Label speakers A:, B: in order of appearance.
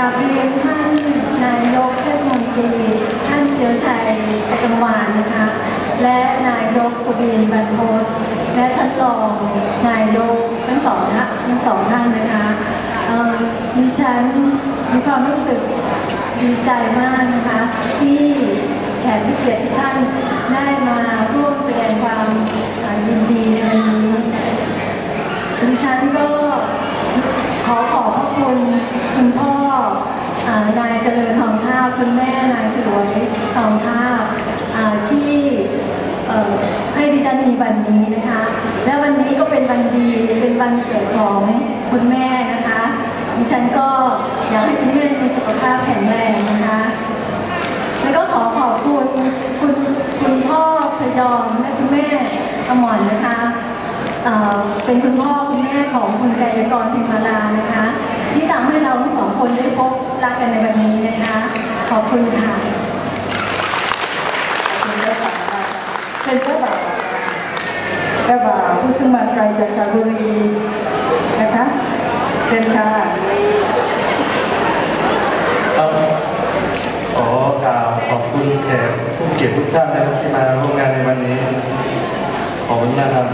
A: กราบเรียนท่านนายกเทศมนตรีท่านเจียวชัยประจงวานนะคะ และนายกสุบินบรรพตและท่านรองนายกทั้งสองท่านทั้งสองท่านนะคะดิฉันมีความรู้สึกดีใจมากนะคะ ที่แขกผู้เกียรติทุกท่านได้มาร่วมแสดงความอ่ายินดีในวันนี้ ดิฉันก็ขอขอบพระคุณคุณพ่ออานายเจริญทองท่าบ คุณแม่นายฉลวยทองท่าที่ให้ดิฉันมีวันนี้นะคะ และวันนี้ก็เป็นวันดีเป็นวันเกิดของคุณแม่นะคะ ดิฉันก็อยากให้คุณแม่มีสุขภาพแข็งแรงนะคะ แล้วก็ขอขอบคุณคุณคุณพ่อพยอมและคุณแม่อมรนนะคะเเป็นคุณพ่อคุณแม่ของคุณกายกรพิมมาลา คุณค่ะ
B: เป็นเจ้าบ่าวเจ้าบ่าวผู้ซึ่งมาไกลจากสระบุรีนะคะเป็นค่ะ
C: ครับขอกล่าวขอบคุณแขกผู้เกียรติทุกท่านนะครับที่มาร่วมงานในวันนี้ขอบคุณมากครับ